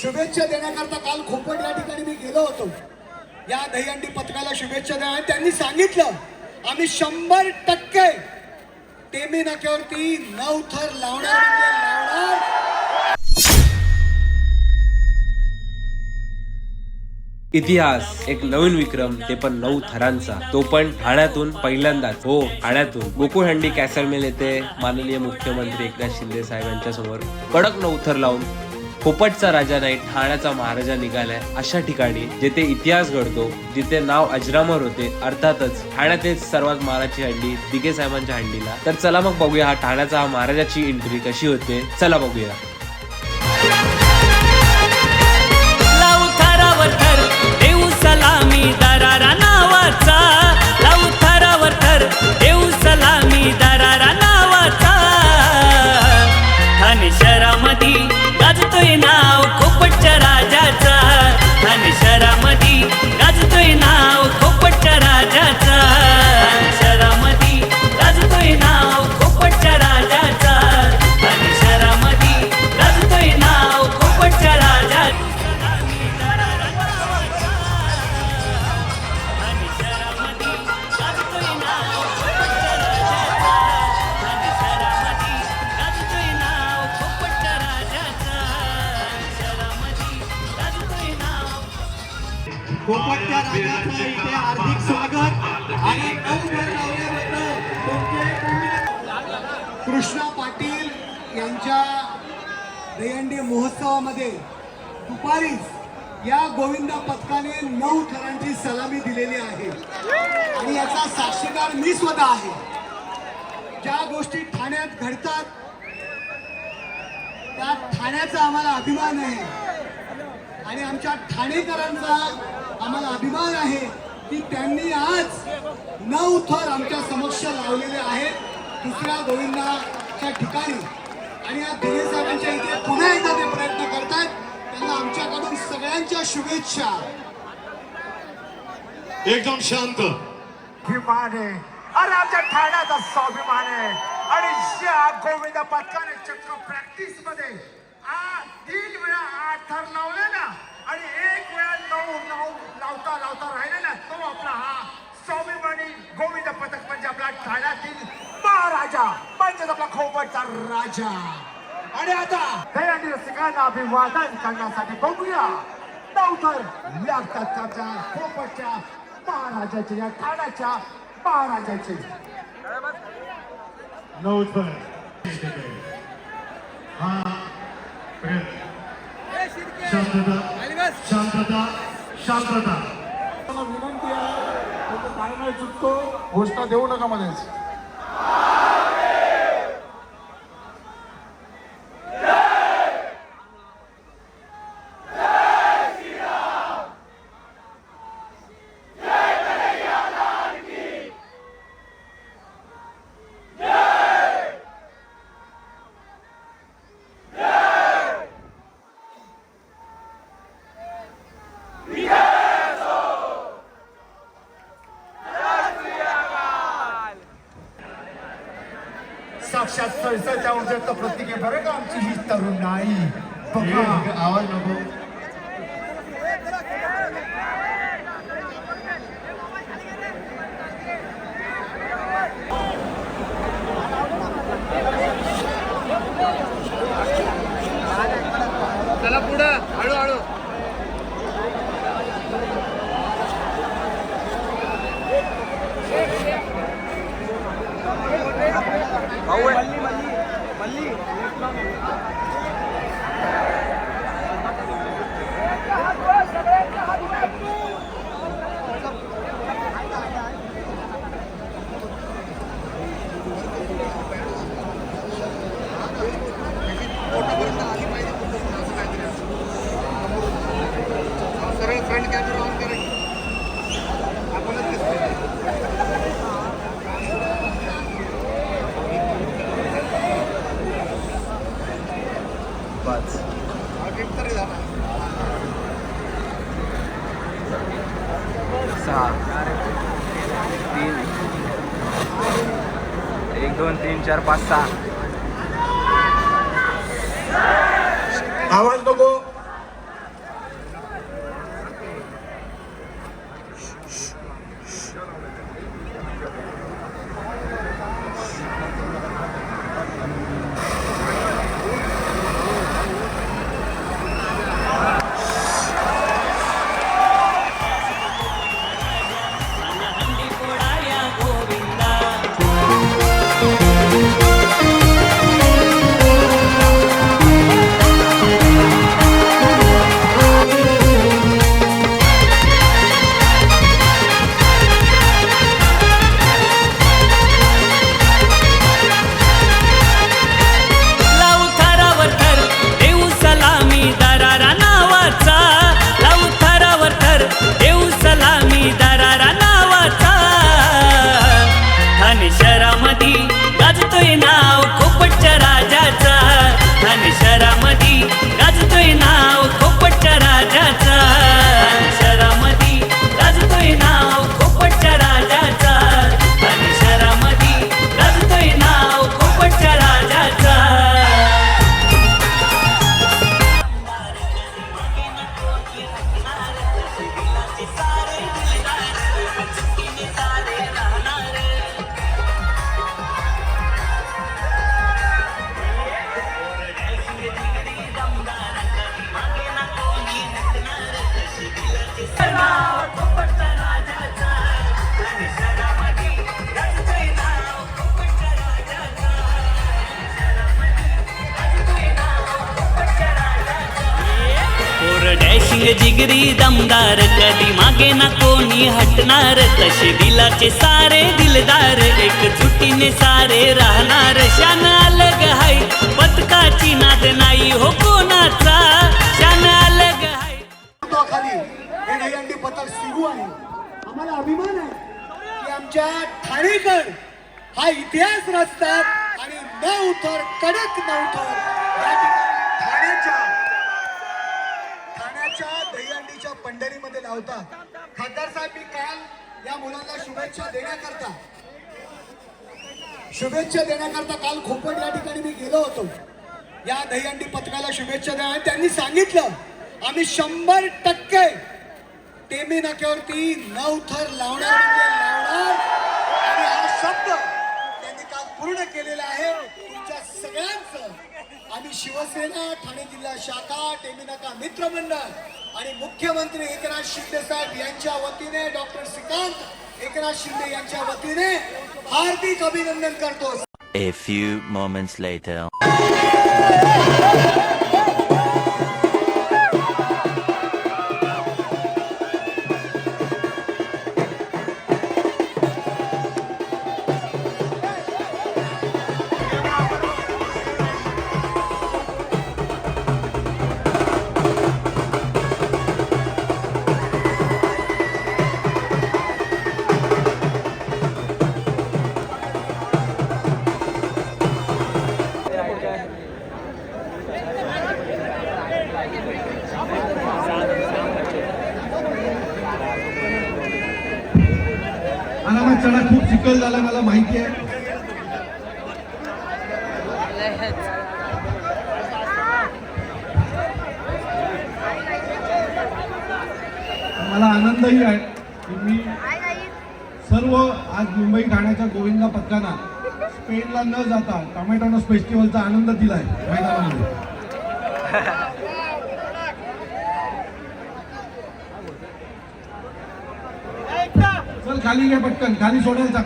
शुभेच्छा देण्याकरता काल खोपट या ठिकाणी मी गेलो होतो. या दहीहंडी पथकाला शुभेच्छा द्या. त्यांनी सांगितलं आम्ही शंभर टक्के टेमी नाक्यावरती नऊ थर लावणार म्हणजे लावणार. इतिहास एक नवीन विक्रम ते पण नऊ थरांचा. तो पण ठाण्यातून पहिल्यांदाच. हो ठाण्यातून. गोकुळहंडी कॅसरमेल येते येथे माननीय मुख्यमंत्री एकनाथ शिंदे साहेबांच्या समोर. कडक नऊ थर लावून पोपटचा राजा नाही ठाण्याचा महाराजा निघालाय. अशा ठिकाणी जिथे इतिहास घडतो जिथे नाव अजरामर होते अर्थातच ठाण्यातील सर्वात महाराजची हंडी दिगे साहेबांच्या हंडीला. तर चला मग बघूया हा ठाण्याचा हा महाराजाची एंट्री कशी होते. चला बघूया. सलामी दरारा नावाचा. लावू थरावर थर देऊ सलामी दरारा पोपटच्या राजाचं इथे हार्दिक स्वागत. आणि नऊ लावल्याबद्दल तुमचे कृष्णा पाटील यांच्या दहीहंडी महोत्सवामध्ये दुपारीच या गोविंदा पथकाने नऊ थरांची सलामी दिलेली आहे. आणि याचा साक्षीदार मी स्वतः आहे. ज्या गोष्टी ठाण्यात घडतात त्या ठाण्याचा आम्हाला अभिमान आहे. आणि आमच्या ठाणेकरांचा आम्हाला अभिमान आहे की त्यांनी आज नऊ थर आमच्या समक्ष लावलेले आहेत. दुसऱ्या गोविंदाच्या ठिकाणी. आणि या दिने साहेबांच्या इथे पुन्हा एकदा ते प्रयत्न करतात त्यांना आमच्याकडून सगळ्यांच्या शुभेच्छा. एकदम शांत. अभिमान आहे. अरे आमच्या ठाण्याचा स्वाभिमान आहे. आणि या गोविंद पथकाने चक्क प्रॅक्टिसमध्ये आ- तीन वेळा आठ थर लावले ना आणि एक वेळा नऊ नऊ लावता लावता राहिले ना तो आपला हा स्वाभिमानी गोविंद पथक म्हणजे आपला ठाण्यातील महाराजा म्हणजेच आपला खोपटचा राजा. आणि आता दयानी रसिकांना अभिवादन करण्यासाठी बघूया. नवतर लागतात त्याच्या खोपटच्या महाराजाचे या ठाण्याच्या महाराजाचे. हा. प्रेम. शांतता. शांतता. शांतता विनंती आहे चुकतो घोषणा देऊ नका मध्येच. साक्षात सरसाच्या ऊर्जेचं प्रतीक आहे बरं का आमची ही तरुण नाही आवाज नको पाच सहा तीन एक दोन तीन चार पाच सहा. आवाज डॅशिंग जिगरी दमदार कधी मागे ना कोणी हटणार. तसे दिलाचे सारे दिलदार एक एकजुटीने सारे राहणार. शान अलग हाय पथकाची नाद नाही हो कोणाचा. शान अलग हाय. पथक सुरू आहे. आम्हाला अभिमान आहे की आमच्या ठाणेकर हा इतिहास रचतात आणि न उतर कडक न उतर ठाण्याच्या दहीहंडीच्या पंढरीमध्ये लावतात खासदार साहेब मी काल या मुलांना शुभेच्छा देण्याकरता शुभेच्छा देण्याकरता काल खोपट या ठिकाणी मी गेलो होतो. या दहीहंडी पथकाला शुभेच्छा द्या. आणि त्यांनी सांगितलं आम्ही शंभर टक्के टेमी नाक्यावरती नऊ थर लावणार म्हणजे लावणार. आणि हा शब्द त्यांनी काल पूर्ण केलेला आहे. तुमच्या सगळ्यांचं आम्ही शिवसेना ठाणे जिल्हा शाखा टेमिनाका मित्रमंडळ आणि मुख्यमंत्री एकनाथ शिंदे साहेब यांच्या वतीने डॉक्टर श्रीकांत एकनाथ शिंदे यांच्या वतीने हार्दिक अभिनंदन करतो A few moments later. अनामा खूप चिखल झाला मला माहिती आहे. मला आनंदही आहे की मी सर्व आज मुंबई ठाण्याच्या गोविंदा पथकांना स्पेनला न जाता टोमॅटोनॉस फेस्टिवलचा आनंद दिलाय मैदानामध्ये. चल खाली घ्या पटकन खाली सोडेल सांग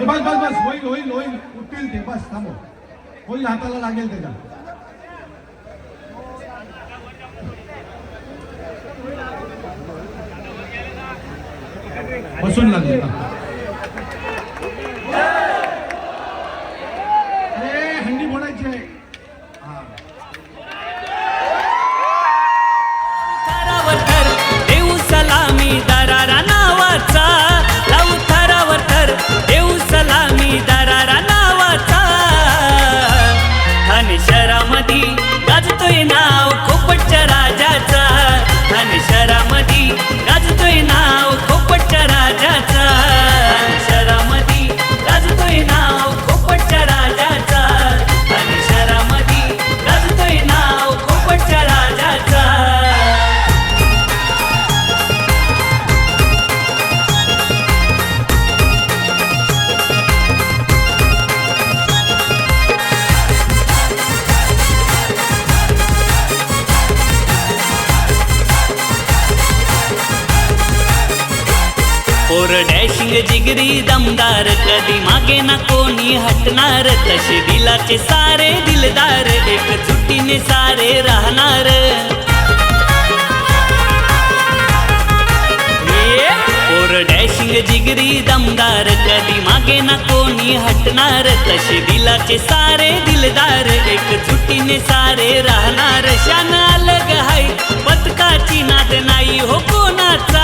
बस बस बस होईल होईल होईल. उठतील ते बस थांबव. होईल हाताला लागेल त्याच्या. बसून लागले पोर डॅशिंग जिगरी दमदार कधी मागे ना कोणी हटणार तसे दिलाचे सारे दिलदार एक एकजुटीने सारे राहणार. ये, पोर डॅशिंग जिगरी दमदार कधी मागे ना कोणी हटणार तसे दिलाचे सारे दिलदार एक एकजुटीने सारे राहणार. शान अलग हाय पथकाची नाद नाही हो कोणाचा.